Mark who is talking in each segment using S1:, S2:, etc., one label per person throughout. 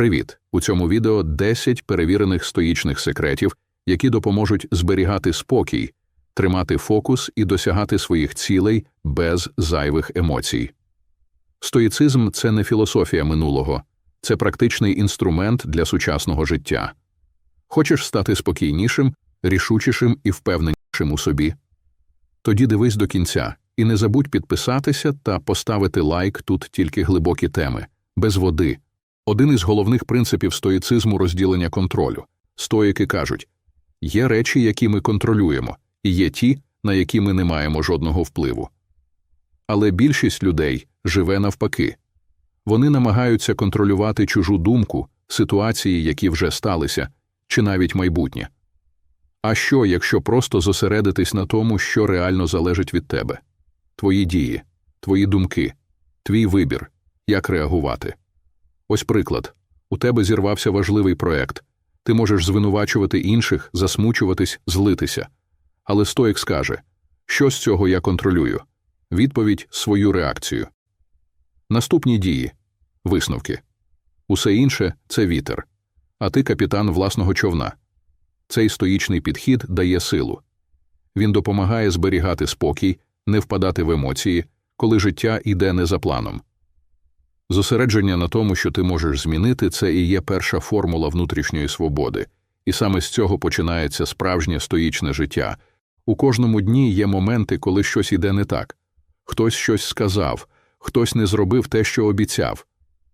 S1: Привіт! У цьому відео 10 перевірених стоїчних секретів, які допоможуть зберігати спокій, тримати фокус і досягати своїх цілей без зайвих емоцій. Стоїцизм це не філософія минулого, це практичний інструмент для сучасного життя. Хочеш стати спокійнішим, рішучішим і впевненішим у собі? Тоді дивись до кінця і не забудь підписатися та поставити лайк тут тільки глибокі теми, без води. Один із головних принципів стоїцизму розділення контролю. Стоїки кажуть є речі, які ми контролюємо, і є ті, на які ми не маємо жодного впливу. Але більшість людей живе навпаки вони намагаються контролювати чужу думку, ситуації, які вже сталися, чи навіть майбутнє. А що, якщо просто зосередитись на тому, що реально залежить від тебе? Твої дії, твої думки, твій вибір, як реагувати. Ось приклад у тебе зірвався важливий проект, ти можеш звинувачувати інших, засмучуватись, злитися. Але стоїк скаже, що з цього я контролюю? Відповідь свою реакцію. Наступні дії висновки. Усе інше це вітер, а ти капітан власного човна. Цей стоїчний підхід дає силу. Він допомагає зберігати спокій, не впадати в емоції, коли життя йде не за планом. Зосередження на тому, що ти можеш змінити, це і є перша формула внутрішньої свободи, і саме з цього починається справжнє стоїчне життя. У кожному дні є моменти, коли щось іде не так хтось щось сказав, хтось не зробив те, що обіцяв,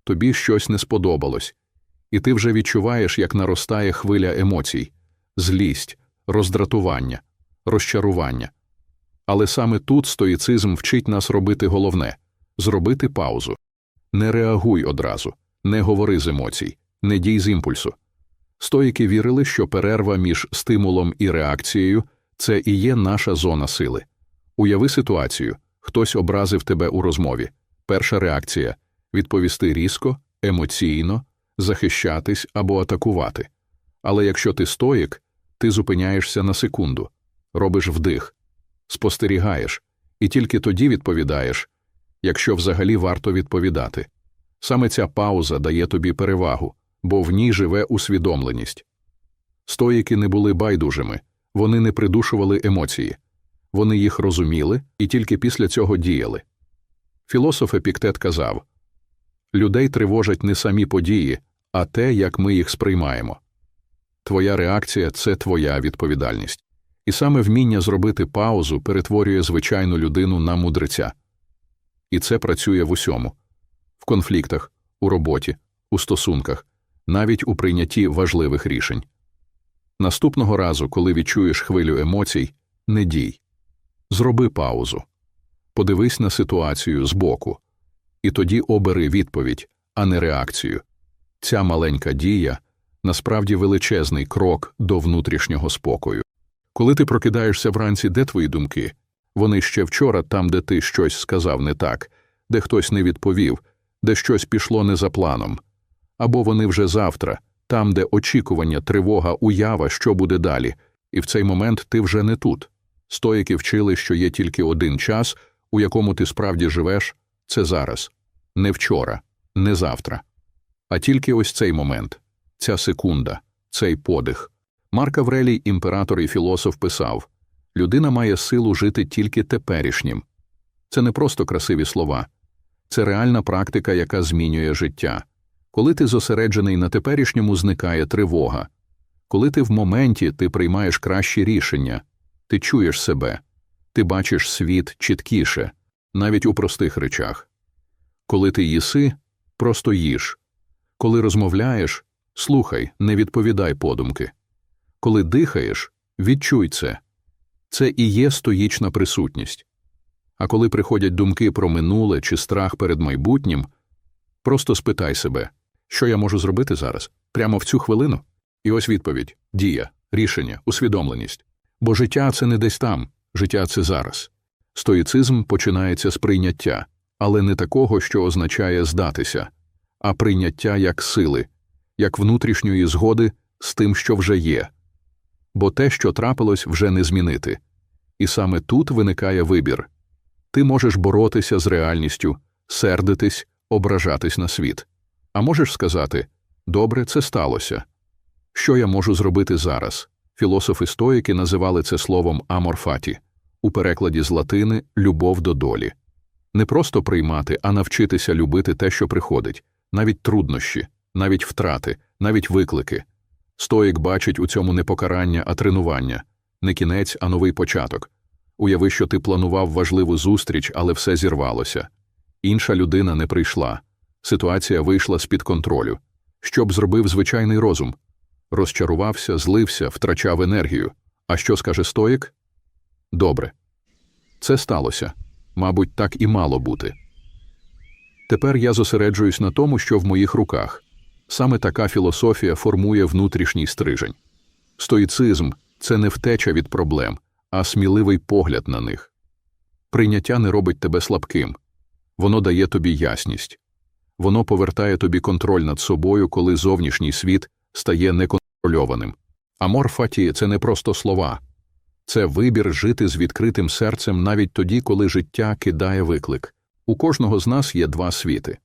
S1: тобі щось не сподобалось, і ти вже відчуваєш, як наростає хвиля емоцій, злість, роздратування, розчарування. Але саме тут стоїцизм вчить нас робити головне зробити паузу. Не реагуй одразу, не говори з емоцій, не дій з імпульсу. Стоїки вірили, що перерва між стимулом і реакцією це і є наша зона сили. Уяви ситуацію хтось образив тебе у розмові. Перша реакція відповісти різко, емоційно, захищатись або атакувати. Але якщо ти стоїк, ти зупиняєшся на секунду, робиш вдих, спостерігаєш, і тільки тоді відповідаєш, якщо взагалі варто відповідати. Саме ця пауза дає тобі перевагу, бо в ній живе усвідомленість. Стоїки не були байдужими, вони не придушували емоції, вони їх розуміли і тільки після цього діяли. Філософ Епіктет казав людей тривожать не самі події, а те, як ми їх сприймаємо. Твоя реакція це твоя відповідальність. І саме вміння зробити паузу перетворює звичайну людину на мудреця. І це працює в усьому в конфліктах, у роботі, у стосунках, навіть у прийнятті важливих рішень. Наступного разу, коли відчуєш хвилю емоцій, не дій. Зроби паузу, подивись на ситуацію збоку, і тоді обери відповідь, а не реакцію. Ця маленька дія насправді величезний крок до внутрішнього спокою. Коли ти прокидаєшся вранці, де твої думки? Вони ще вчора, там, де ти щось сказав не так, де хтось не відповів, де щось пішло не за планом. Або вони вже завтра, там, де очікування, тривога, уява, що буде далі, і в цей момент ти вже не тут. Стоїки вчили, що є тільки один час, у якому ти справді живеш, це зараз, не вчора, не завтра. А тільки ось цей момент, ця секунда, цей подих. Марк Аврелій, імператор і філософ, писав людина має силу жити тільки теперішнім. Це не просто красиві слова, це реальна практика, яка змінює життя. Коли ти зосереджений на теперішньому, зникає тривога. Коли ти в моменті ти приймаєш кращі рішення, ти чуєш себе, ти бачиш світ чіткіше, навіть у простих речах. Коли ти їси, просто їж. Коли розмовляєш, слухай, не відповідай подумки. Коли дихаєш, відчуй це. Це і є стоїчна присутність. А коли приходять думки про минуле чи страх перед майбутнім, просто спитай себе, що я можу зробити зараз, прямо в цю хвилину. І ось відповідь дія, рішення, усвідомленість. Бо життя це не десь там, життя це зараз. Стоїцизм починається з прийняття, але не такого, що означає здатися, а прийняття як сили, як внутрішньої згоди з тим, що вже є. Бо те, що трапилось, вже не змінити. І саме тут виникає вибір ти можеш боротися з реальністю, сердитись, ображатись на світ. А можеш сказати Добре, це сталося. Що я можу зробити зараз? Філософи стоїки називали це словом аморфаті, у перекладі з латини любов до долі. Не просто приймати, а навчитися любити те, що приходить, навіть труднощі, навіть втрати, навіть виклики. Стоїк бачить у цьому не покарання, а тренування, не кінець, а новий початок. Уяви, що ти планував важливу зустріч, але все зірвалося. Інша людина не прийшла. Ситуація вийшла з під контролю. Що б зробив звичайний розум? Розчарувався, злився, втрачав енергію. А що скаже стоїк? Добре. Це сталося. Мабуть, так і мало бути. Тепер я зосереджуюсь на тому, що в моїх руках. Саме така філософія формує внутрішній стрижень. Стоїцизм це не втеча від проблем, а сміливий погляд на них. Прийняття не робить тебе слабким, воно дає тобі ясність, воно повертає тобі контроль над собою, коли зовнішній світ стає неконтрольованим. Амор фаті це не просто слова, це вибір жити з відкритим серцем навіть тоді, коли життя кидає виклик. У кожного з нас є два світи.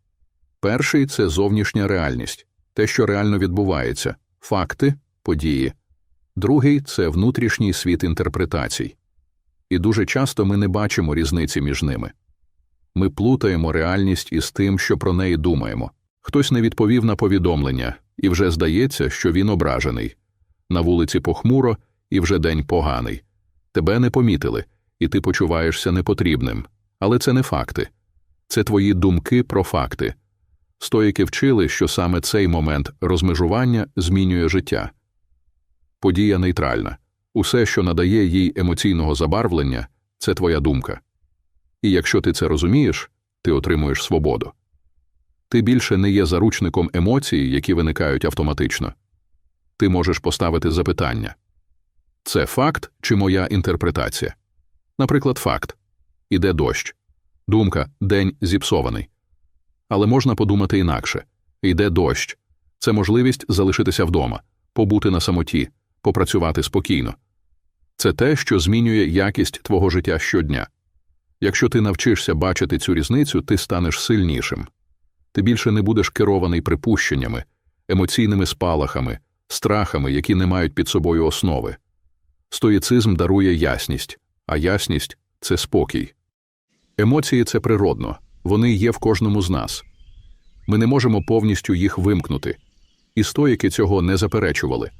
S1: Перший це зовнішня реальність, те, що реально відбувається, факти, події. Другий це внутрішній світ інтерпретацій. І дуже часто ми не бачимо різниці між ними. Ми плутаємо реальність із тим, що про неї думаємо. Хтось не відповів на повідомлення, і вже здається, що він ображений. На вулиці похмуро, і вже день поганий. Тебе не помітили, і ти почуваєшся непотрібним. Але це не факти. Це твої думки про факти. Стоїки вчили, що саме цей момент розмежування змінює життя. Подія нейтральна. Усе, що надає їй емоційного забарвлення, це твоя думка. І якщо ти це розумієш, ти отримуєш свободу. Ти більше не є заручником емоцій, які виникають автоматично. Ти можеш поставити запитання це факт чи моя інтерпретація? Наприклад, факт іде дощ. Думка день зіпсований. Але можна подумати інакше йде дощ. Це можливість залишитися вдома, побути на самоті, попрацювати спокійно. Це те, що змінює якість твого життя щодня. Якщо ти навчишся бачити цю різницю, ти станеш сильнішим. Ти більше не будеш керований припущеннями, емоційними спалахами, страхами, які не мають під собою основи. Стоїцизм дарує ясність, а ясність це спокій. Емоції це природно, вони є в кожному з нас. Ми не можемо повністю їх вимкнути, і стоїки цього не заперечували.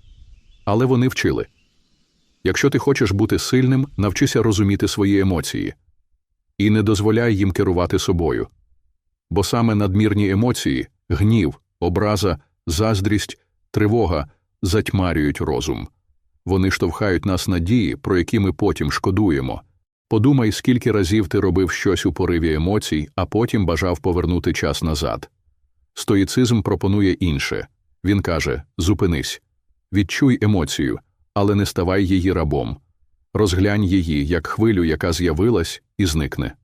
S1: Але вони вчили якщо ти хочеш бути сильним, навчися розуміти свої емоції і не дозволяй їм керувати собою. Бо саме надмірні емоції, гнів, образа, заздрість, тривога затьмарюють розум. Вони штовхають нас на дії, про які ми потім шкодуємо. Подумай, скільки разів ти робив щось у пориві емоцій, а потім бажав повернути час назад. Стоїцизм пропонує інше він каже зупинись, відчуй емоцію, але не ставай її рабом. Розглянь її як хвилю, яка з'явилась і зникне.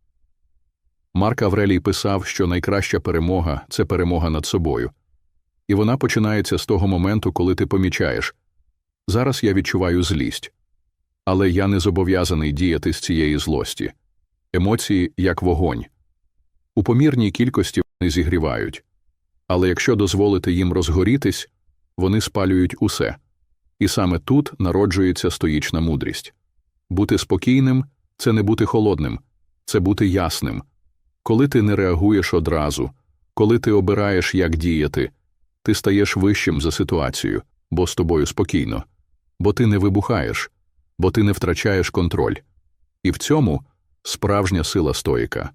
S1: Марк Аврелій писав, що найкраща перемога це перемога над собою. І вона починається з того моменту, коли ти помічаєш зараз я відчуваю злість, але я не зобов'язаний діяти з цієї злості. Емоції як вогонь. У помірній кількості вони зігрівають, але якщо дозволити їм розгорітись, вони спалюють усе. І саме тут народжується стоїчна мудрість. Бути спокійним це не бути холодним, це бути ясним. Коли ти не реагуєш одразу, коли ти обираєш, як діяти, ти стаєш вищим за ситуацію, бо з тобою спокійно, бо ти не вибухаєш, бо ти не втрачаєш контроль. І в цьому справжня сила стоїка.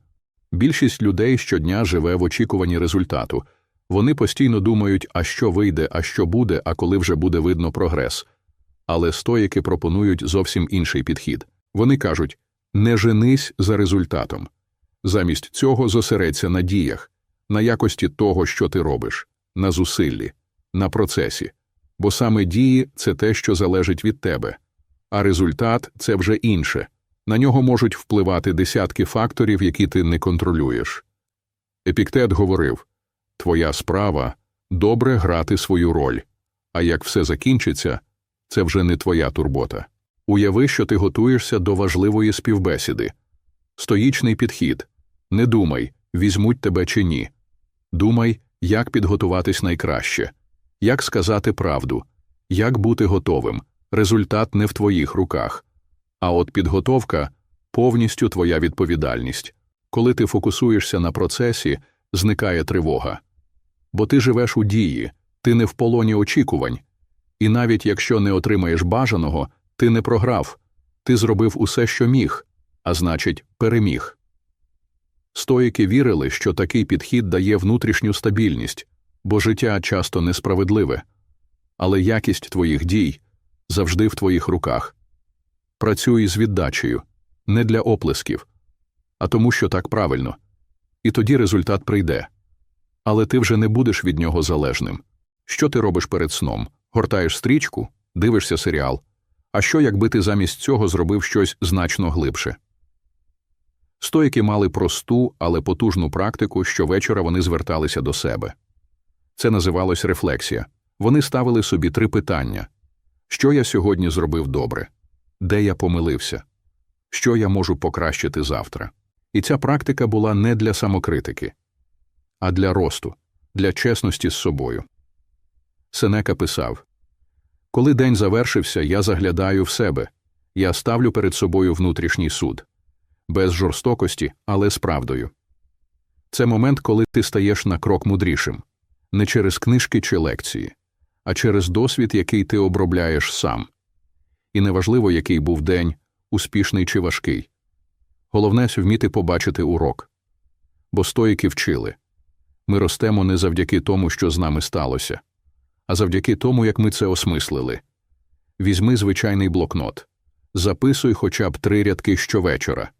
S1: Більшість людей щодня живе в очікуванні результату. Вони постійно думають, а що вийде, а що буде, а коли вже буде видно прогрес. Але стоїки пропонують зовсім інший підхід. Вони кажуть не женись за результатом. Замість цього зосередься на діях, на якості того, що ти робиш, на зусиллі, на процесі. Бо саме дії це те, що залежить від тебе, а результат це вже інше. На нього можуть впливати десятки факторів, які ти не контролюєш. Епіктет говорив Твоя справа добре грати свою роль, а як все закінчиться, це вже не твоя турбота. Уяви, що ти готуєшся до важливої співбесіди. Стоїчний підхід не думай, візьмуть тебе чи ні. Думай, як підготуватись найкраще, Як сказати правду, як бути готовим, результат не в твоїх руках. А от підготовка повністю твоя відповідальність. Коли ти фокусуєшся на процесі, зникає тривога. Бо ти живеш у дії, ти не в полоні очікувань. І навіть якщо не отримаєш бажаного, ти не програв, ти зробив усе, що міг, а значить, переміг. Стоїки вірили, що такий підхід дає внутрішню стабільність, бо життя часто несправедливе, але якість твоїх дій завжди в твоїх руках. Працюй з віддачею, не для оплесків, а тому, що так правильно, і тоді результат прийде. Але ти вже не будеш від нього залежним. Що ти робиш перед сном? Гортаєш стрічку, дивишся серіал. А що, якби ти замість цього зробив щось значно глибше? Стоїки мали просту, але потужну практику, щовечора вони зверталися до себе. Це називалось рефлексія. Вони ставили собі три питання: що я сьогодні зробив добре, де я помилився, що я можу покращити завтра. І ця практика була не для самокритики, а для росту, для чесності з собою. Сенека писав Коли день завершився, я заглядаю в себе, я ставлю перед собою внутрішній суд без жорстокості, але з правдою. Це момент, коли ти стаєш на крок мудрішим, не через книжки чи лекції, а через досвід, який ти обробляєш сам. І неважливо, який був день, успішний чи важкий. Головне вміти побачити урок. Бо стоїки вчили ми ростемо не завдяки тому, що з нами сталося, а завдяки тому, як ми це осмислили. Візьми звичайний блокнот, записуй хоча б три рядки щовечора.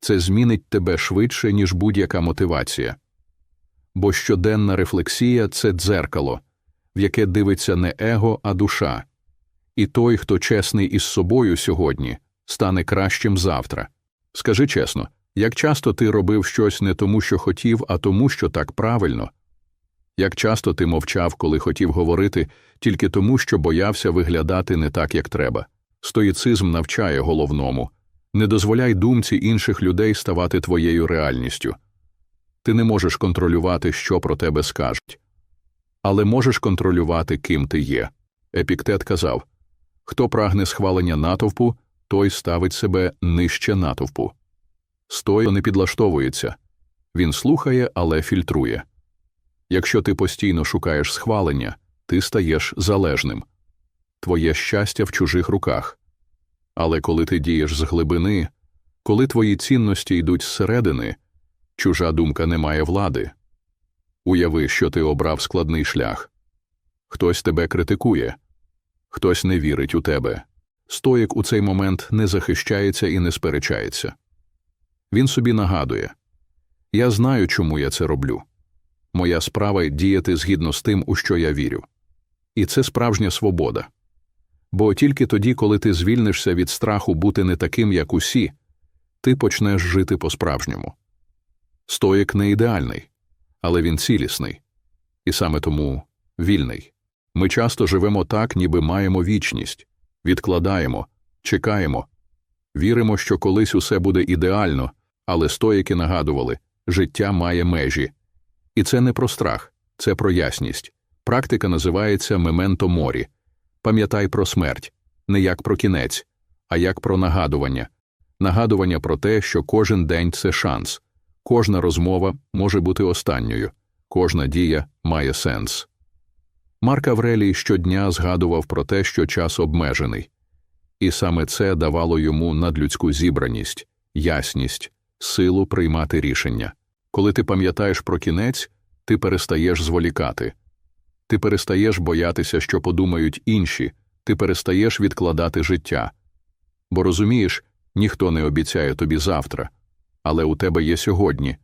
S1: Це змінить тебе швидше, ніж будь-яка мотивація. Бо щоденна рефлексія це дзеркало, в яке дивиться не его, а душа. І той, хто чесний із собою сьогодні, стане кращим завтра. Скажи чесно, як часто ти робив щось не тому, що хотів, а тому, що так правильно? Як часто ти мовчав, коли хотів говорити, тільки тому, що боявся виглядати не так, як треба? Стоїцизм навчає головному не дозволяй думці інших людей ставати твоєю реальністю. Ти не можеш контролювати, що про тебе скажуть, але можеш контролювати, ким ти є. Епіктет казав хто прагне схвалення натовпу, той ставить себе нижче натовпу. Стою не підлаштовується він слухає, але фільтрує. Якщо ти постійно шукаєш схвалення, ти стаєш залежним. Твоє щастя в чужих руках. Але коли ти дієш з глибини, коли твої цінності йдуть зсередини, чужа думка не має влади. Уяви, що ти обрав складний шлях. Хтось тебе критикує, хтось не вірить у тебе. Стоїк у цей момент не захищається і не сперечається. Він собі нагадує Я знаю, чому я це роблю. Моя справа діяти згідно з тим, у що я вірю. І це справжня свобода. Бо тільки тоді, коли ти звільнишся від страху бути не таким, як усі, ти почнеш жити по-справжньому. Стоїк не ідеальний, але він цілісний, і саме тому вільний. Ми часто живемо так, ніби маємо вічність, відкладаємо, чекаємо, віримо, що колись усе буде ідеально, але стоїки нагадували життя має межі. І це не про страх, це про ясність. Практика називається мементо морі. Пам'ятай про смерть, не як про кінець, а як про нагадування, нагадування про те, що кожен день це шанс, кожна розмова може бути останньою, кожна дія має сенс. Марк Аврелій щодня згадував про те, що час обмежений, і саме це давало йому надлюдську зібраність, ясність, силу приймати рішення. Коли ти пам'ятаєш про кінець, ти перестаєш зволікати. Ти перестаєш боятися, що подумають інші, ти перестаєш відкладати життя. Бо розумієш, ніхто не обіцяє тобі завтра, але у тебе є сьогодні.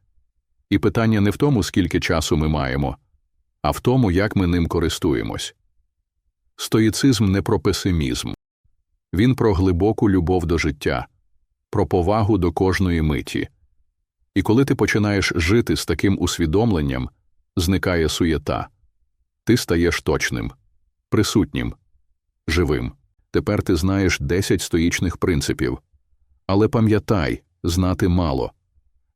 S1: І питання не в тому, скільки часу ми маємо, а в тому, як ми ним користуємось. Стоїцизм не про песимізм, він про глибоку любов до життя, про повагу до кожної миті. І коли ти починаєш жити з таким усвідомленням, зникає суєта. Ти стаєш точним, присутнім, живим. Тепер ти знаєш 10 стоїчних принципів. Але пам'ятай, знати мало.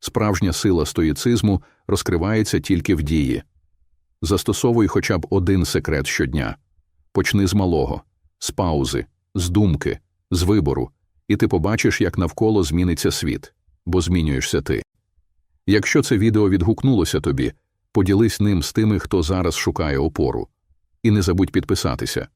S1: Справжня сила стоїцизму розкривається тільки в дії. Застосовуй хоча б один секрет щодня. Почни з малого, з паузи, з думки, з вибору, і ти побачиш, як навколо зміниться світ, бо змінюєшся ти. Якщо це відео відгукнулося тобі, поділись ним з тими, хто зараз шукає опору. І не забудь підписатися.